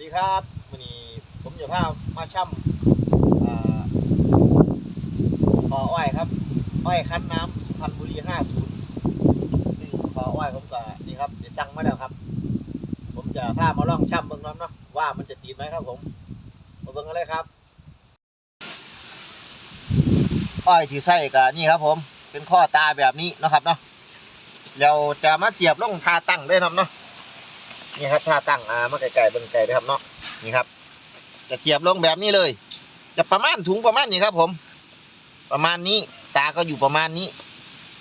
ดีครับวันนี้ผมจะพามาช่ำขออ้อยครับ อ้อยคั้นน้ำสุพรรณบุรี 50ซึ่งพออ้อยผมก็นี่ครับเดี๋ยวสั่งมาแล้วครับ ผมจะพามาล่องช่ำเบิ่งน้ำเนาะว่ามันจะติดไหมครับผม มาเบิ่งกันเลยครับ อ้อยที่ใส่กับนี่ครับผม เป็นข้อตาแบบนี้นะครับเนาะเราจะมาเสียบลงทาตั้งได้วยครับเนาะ นี่ครับท่าตั้งอ่ามาไกลๆเบิ่งไกลนะครับเนาะนี่ครับ จะเสียบลงแบบนี้เลย จะประมาณถุงประมาณนี้ครับ ผม ประมาณนี้ตาก็อยู่ประมาณนี้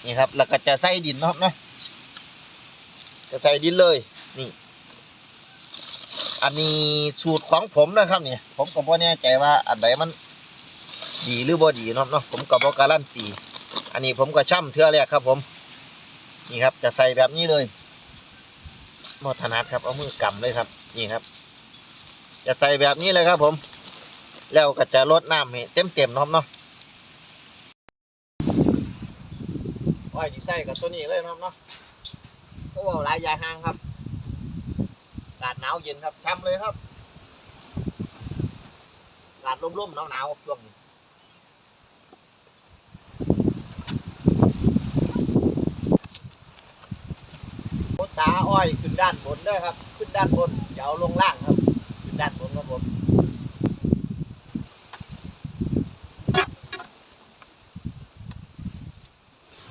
นี่ครับ แล้วก็จะใส่ดินนะครับเนาะจะใส่ดินเลยนี่ อันนี้สูตรของผมนะครับเนี่ยผมก็บ่แน่ใจว่าอันไหนมัน ดีหรือบ่ดีเนาะเนาะผมก็บ่การันตีอันนี้ผมก็ช่ำเทื่อแรกครับ ผม นี่ครับ จะใส่แบบนี้เลย มอถนัดครับ เอามือกำเลยครับ นี่ครับ จะใส่แบบนี้เลยครับผม แล้วก็จะลดน้ำให้เต็มเต็มๆนาะครับเนาะอ้อยที่ใส่กับตัวนี้เลยนาะครับเนาะโอ้หลายยายหางครับอากาศหนาวเย็นครับช้ำเลยครับอากาศร่มๆหนาวๆช่วงนี้โอ้ตาอ้อยขึ้น ด้านบนเด้วยครับ ขึ้นด้านบนอย่าเอาลงล่างครับ ขึ้นด้านบนครับผม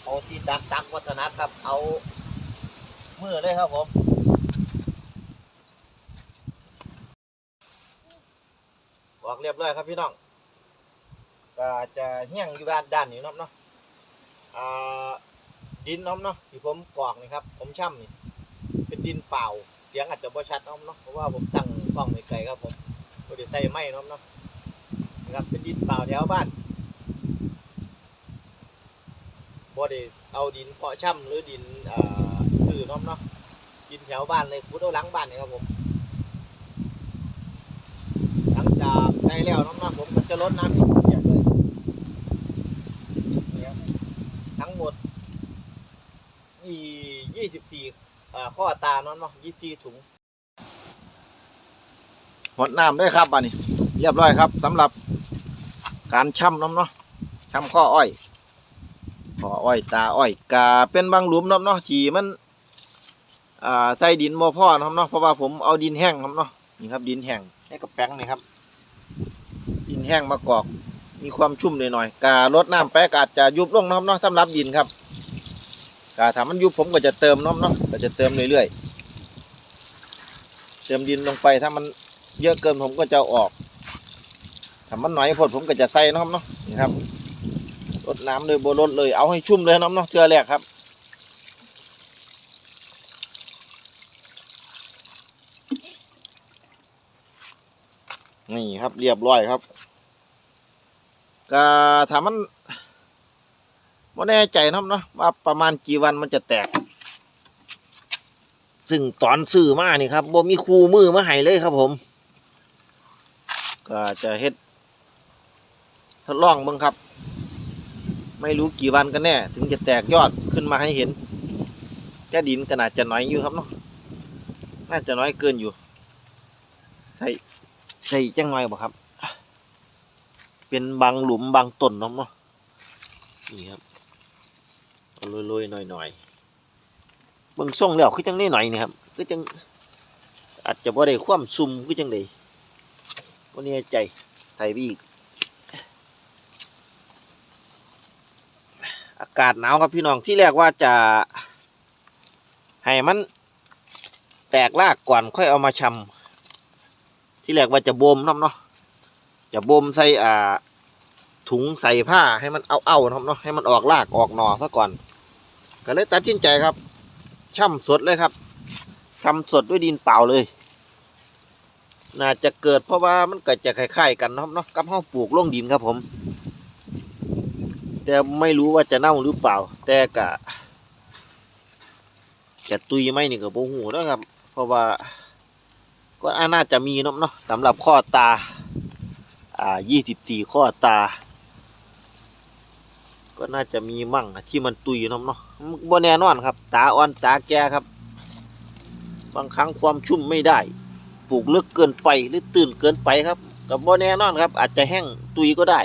เอาที่ตักตักวัฒนัดครับเอามือเลยครับผมบอกเรียบร้อยครับพี่น้องก็จะเฮี้ยงอยู่ด้านด้านนี้เนาะเนาะอ่าดินน้อมเนาะที่ผมกรอกนี่ครับ ผมช่ำนี่ ดินเปล่าเสียงอาจจะบ่ชัดน้อมเนาะเพราะว่าผมตั้งกล้องไว้ไกลครับผมบ่ได้ใส่ไม้น้อมเนาะนะครับเป็นดินเปล่าแถวบ้านบ่ได้เอาดินเพาะช่ำหรือดินอซื้อน้อมเนาะดินแถวบ้านเลยขุดเอาหลังบ้านนี่ครับผมหลังจากใส่แล้วน้อมเนาะผมก็จะลดน้ำอีกเยอะเลยทั้งหมดนี่ยี่สิบสี่ อ่าข้อตาเน้อมเนาะยี่สิบสี่ถุงหดน้ำด้วยครับอันนี้เรียบร้อยครับสำหรับการช่ำเน้อมเนาะช่ำข้ออ้อยขออ้อยตาอ้อยกาเป็นบางหลุมเนาะเนาะที่มันอ่าใส่ดินบ่พอเนาะเนาะเพราะว่าผมเอาดินแห้งครับเนาะนี่ครับดินแห้งนี่กระแป้งนี่ครับ ดินแห้งมากอกมีความชุ่มหน่อยๆกาลดน้ำไปก็อาจจะยุบลงเนาะเนาะสำหรับดินครับ กาถ้ามันยุบผมก็จะเติมนาะเนาะก็จะเติมเรื่อยๆ เติมดินลงไปถ้ามันเยอะเกินผมก็จะออกถ้ามันหน่อยพดผมก็จะใส่นาะครับเนาะนี่ครับรดน้ำเลยโบรดเลยเอาให้ชุ่มเลยน้ำเนาะเชื่อแรกครับนี่ครับเรียบร้อยครับก็ถามมัน ไม่แน่ใจนะเนาะว่าประมาณกี่วันมันจะแตก ซึ่งตอนซื้อมานี่ครับบ่มีคู่มือมาให้เลยครับผม ก็จะเฮ็ดทดลองบิ่งครับ ไม่รู้กี่วันกันแน่ ถึงจะแตกยอดขึ้นมาให้เห็นจะดินก็น่าจะน้อยอยู่ครับเนาะน่าจะน้อยเกินอยู่ ใส่ใส่จังไงบ่ครับ เป็นบางหลุมบางต้นนาะเนาะนี่ครับ เอยๆหน่อยๆเบิ่งส่งแล้วคือจังได้หน่อยนี่ครับคือจังอาจจะบ่ได้ความซุ่มคือจังไดบ่แน่ใจใส่ไปอีก อากาศหนาวครับพี่น้องที่แรกว่าจะให้มันแตกรากก่อนค่อยเอามาชำที่แรกว่าจะบ่มน้ำเนาะจะบ่มใส่อ่าถุงใส่ผ้าให้มันเอาเอานะครับเนาะให้มันออกรากออกหน่อซะก่อน ก็เลยตัดสินใจครับ ช่ำสดเลยครับช่ำสดด้วยดินเปล่าเลย น่าจะเกิดเพราะว่ามันเกิดจะคล้ายๆกันเนาะกับห้องปลูกลงดินครับผม แต่ไม่รู้ว่าจะเน่าหรือเปล่า แต่กะจะตุยไหมนี่ก็บ่ฮู้นะครับ เพราะว่าก็น่าจะมีเนาะเนาะสำหรับข้อตา อ่า24ข้อตา ก็น่าจะมีมั่งที่มันตุยนาะเนาะบ่แน่นอนครับ ตาอ่อนตาแก่ครับ บางครั้งความชุ่มไม่ได้ ปลูกลึกเกินไปหรือตื้นเกินไปครับกับบ่แน่นอนครับ อาจจะแห้งตุยก็ได้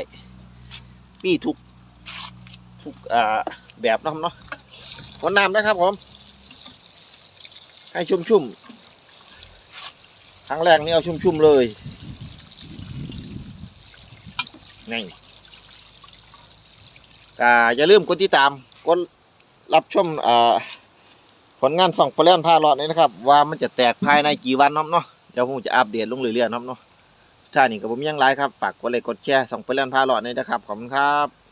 มีทุกทุกอ่าแบบนาะครับเนาะขนน้ำนะครับผม ให้ชุ่มๆครั้งแรกนี่เอาชุ่มๆเลยนี่ อ่าอย่าลืมกดติดตามกดรับชมอ่าผลงานส่องพลนพาลอดนี้นะครับ ว่ามันจะแตกภายในกี่วันน้อเนาะเดี๋ยวผมจะอัปเดตลงเรื่อยๆน้อเนาะท่านี่ก็ผมยังไลฟ์ครับฝากกดไลค์กดแชร์ส่องพลนพาลอดนี้นะครับขอบคุณครับ